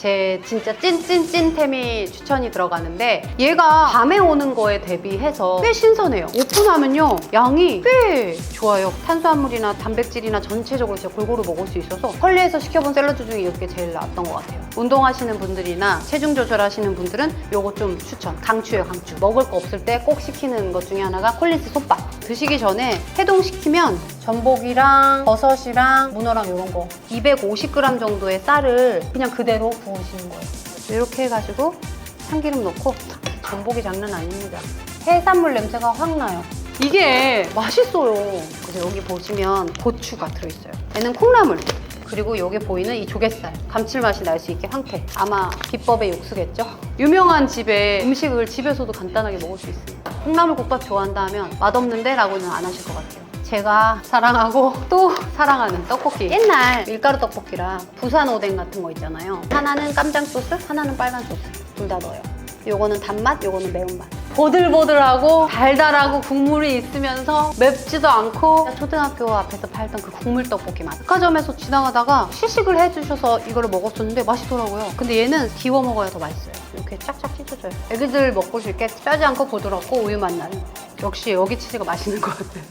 제 진짜 찐찐찐템이 추천이 들어가는데 얘가 밤에 오는 거에 대비해서 꽤 신선해요. 오픈하면요 양이 꽤 좋아요. 탄수화물이나 단백질이나 전체적으로 진짜 골고루 먹을 수 있어서 컬리에서 시켜본 샐러드 중에 이게 제일 나았던 것 같아요. 운동하시는 분들이나 체중 조절하시는 분들은 요거 좀 추천. 강추예요 강추. 먹을 거 없을 때 꼭 시키는 것 중에 하나가 콜리스 솥밥. 드시기 전에 해동시키면 전복이랑 버섯이랑 문어랑 이런 거 250g 정도의 쌀을 그냥 그대로 부으시는 거예요. 이렇게 해가지고 참기름 넣고 전복이 장난 아닙니다. 해산물 냄새가 확 나요. 이게 맛있어요. 그래서 여기 보시면 고추가 들어있어요. 얘는 콩나물. 그리고 여기 보이는 이 조갯살 감칠맛이 날 수 있게 황태 아마 비법의 육수겠죠 유명한 집의 음식을 집에서도 간단하게 먹을 수 있습니다 콩나물 국밥 좋아한다 하면 맛없는데 라고는 안 하실 것 같아요 제가 사랑하고 또 사랑하는 떡볶이. 옛날 밀가루 떡볶이랑 부산 오뎅 같은 거 있잖아요. 하나는 깜장 소스 하나는 빨간 소스. 둘 다 넣어요. 요거는 단맛 요거는 매운맛. 보들보들하고 달달하고 국물이 있으면서 맵지도 않고 초등학교 앞에서 팔던 그 국물 떡볶이 맛. 백화점에서 지나가다가 시식을 해주셔서 이거를 먹었었는데 맛있더라고요. 근데 얘는 기워 먹어야 더 맛있어요. 이렇게 쫙쫙 찢어져요. 애기들 먹고 싶게 짜지 않고 부드럽고 우유 맛 나는. 역시 여기 치즈가 맛있는 것 같아요